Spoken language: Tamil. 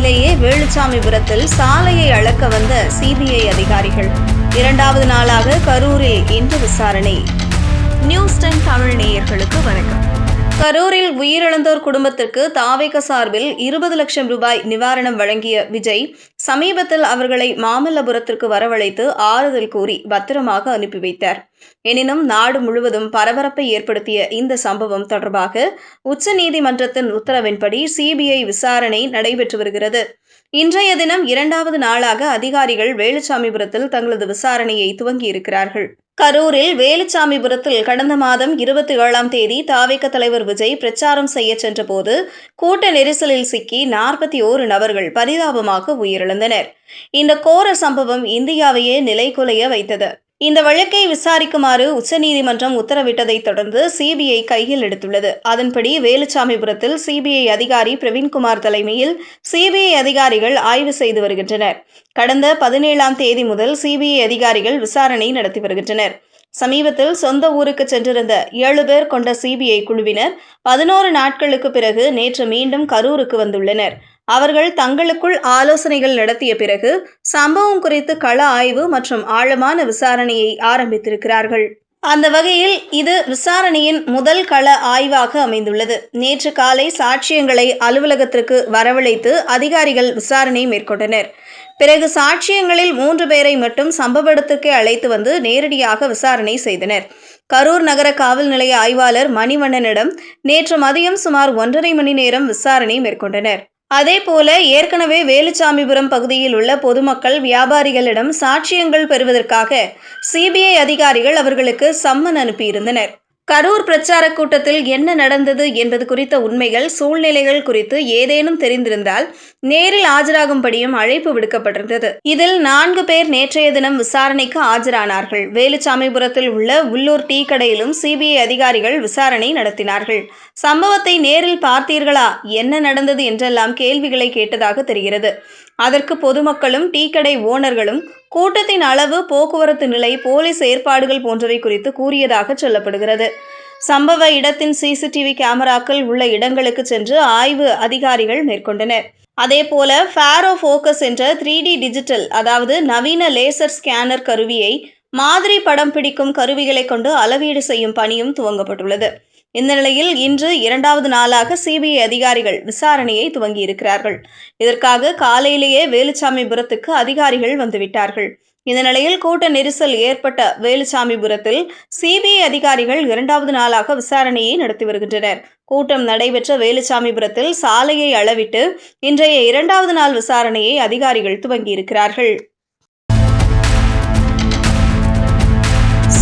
வேலுச்சாமிபுரத்தில் சாலையை அளக்க வந்த சிபிஐ அதிகாரிகள். இரண்டாவது நாளாக கரூரில் இன்று விசாரணை. நியூஸ் டென் தமிழ் நேயர்களுக்கு வணக்கம். கரூரில் உயிரிழந்தோர் குடும்பத்திற்கு தாவேக சார்பில் இருபது லட்சம் ரூபாய் நிவாரணம் வழங்கிய விஜய் சமீபத்தில் அவர்களை மாமல்லபுரத்திற்கு வரவழைத்து ஆறுதல் கூறி பத்திரமாக அனுப்பி வைத்தார். எனினும் நாடு முழுவதும் பரபரப்பை ஏற்படுத்திய இந்த சம்பவம் தொடர்பாக உச்சநீதிமன்றத்தின் உத்தரவின்படி சிபிஐ விசாரணை நடைபெற்று வருகிறது. இன்றைய தினம் இரண்டாவது நாளாக அதிகாரிகள் வேலுச்சாமிபுரத்தில் தங்களது விசாரணையை துவங்கியிருக்கிறார்கள். கரூரில் வேலுச்சாமிபுரத்தில் கடந்த மாதம் இருபத்தி ஏழாம் தேதி தாவேக்க தலைவர் விஜய் பிரச்சாரம் செய்ய சென்றபோது கூட்ட நெரிசலில் சிக்கி நாற்பத்தி ஓரு நபர்கள் பரிதாபமாக உயிரிழந்தனர். இந்த கோர சம்பவம் இந்தியாவையே நிலைகுலைய வைத்தது. இந்த வழக்கை விசாரிக்குமாறு உச்சநீதிமன்றம் உத்தரவிட்டதைத் தொடர்ந்து சிபிஐ கையில் எடுத்துள்ளது. அதன்படி வேலுச்சாமிபுரத்தில் சிபிஐ அதிகாரி பிரவீன்குமார் தலைமையில் சிபிஐ அதிகாரிகள் ஆய்வு செய்து வருகின்றனர். கடந்த பதினேழாம் தேதி முதல் சிபிஐ அதிகாரிகள் விசாரணை நடத்தி வருகின்றனர். சமீபத்தில் சொந்த ஊருக்கு சென்றிருந்த ஏழு பேர் கொண்ட சிபிஐ குழுவினர் பதினோரு நாட்களுக்கு பிறகு நேற்று மீண்டும் கரூருக்கு வந்துள்ளனர். அவர்கள் தங்களுக்குள் ஆலோசனைகள் நடத்திய பிறகு சம்பவம் குறித்து கள ஆய்வு மற்றும் ஆழமான விசாரணையை ஆரம்பித்திருக்கிறார்கள். அந்த வகையில் இது விசாரணையின் முதல் கள ஆய்வாக அமைந்துள்ளது. நேற்று காலை சாட்சியங்களை அலுவலகத்திற்கு வரவழைத்து அதிகாரிகள் விசாரணை மேற்கொண்டனர். பிறகு சாட்சியங்களில் மூன்று பேரை மட்டும் சம்பவ இடத்திற்கே அழைத்து வந்து நேரடியாக விசாரணை செய்தனர். கரூர் நகர காவல் நிலைய ஆய்வாளர் மணிவண்ணனிடம் நேற்று மதியம் சுமார் ஒன்றரை மணி நேரம் விசாரணை மேற்கொண்டனர். அதேபோல ஏற்கனவே வேலுச்சாமிபுரம் பகுதியில் உள்ள பொதுமக்கள் வியாபாரிகளிடம் சாட்சியங்கள் பெறுவதற்காக சிபிஐ அதிகாரிகள் அவர்களுக்கு சம்மன் அனுப்பியிருந்தனர். கரூர் பிரச்சார கூட்டத்தில் என்ன நடந்தது என்பது குறித்த உண்மைகள் சூழ்நிலைகள் குறித்து ஏதேனும் தெரிந்திருந்தால் நேரில் ஆஜராகும்படியும் அழைப்பு விடுக்கப்பட்டிருந்தது. இதில் நான்கு பேர் நேற்றைய தினம் விசாரணைக்கு ஆஜரானார்கள். வேலுச்சாமிபுரத்தில் உள்ள உள்ளூர் டீ கடையிலும் சிபிஐ அதிகாரிகள் விசாரணை நடத்தினார்கள். சம்பவத்தை நேரில் பார்த்தீர்களா? என்ன நடந்தது? என்றெல்லாம் கேள்விகளை கேட்டதாக தெரிகிறது. அதற்கு பொதுமக்களும் டீ கடை ஓனர்களும் கூட்டத்தின் அளவு போக்குவரத்து நிலை போலீஸ் ஏற்பாடுகள் போன்றவை குறித்து கூறியதாக சொல்லப்படுகிறது. சம்பவ இடத்தின் சிசிடிவி கேமராக்கள் உள்ள இடங்களுக்கு சென்று ஆய்வு அதிகாரிகள் மேற்கொண்டனர். அதேபோல ஃபேரோ ஃபோக்கஸ் என்ற த்ரீ டி டிஜிட்டல் அதாவது நவீன லேசர் ஸ்கேனர் கருவியை மாதிரி படம் பிடிக்கும் கருவிகளை கொண்டு அளவீடு செய்யும் பணியும் துவங்கப்பட்டுள்ளது. இந்த நிலையில் இன்று இரண்டாவது நாளாக சிபிஐ அதிகாரிகள் விசாரணையை துவங்கியிருக்கிறார்கள். இதற்காக காலையிலேயே வேலுச்சாமிபுரத்துக்கு அதிகாரிகள் வந்துவிட்டார்கள். இந்த நிலையில் கூட்ட நெரிசல் ஏற்பட்ட வேலுச்சாமிபுரத்தில் சிபிஐ அதிகாரிகள் இரண்டாவது நாளாக விசாரணையை நடத்தி வருகின்றனர். கூட்டம் நடைபெற்ற வேலுச்சாமிபுரத்தில் சாலையை அளவிட்டு இன்றைய இரண்டாவது நாள் விசாரணையை அதிகாரிகள் துவங்கியிருக்கிறார்கள்.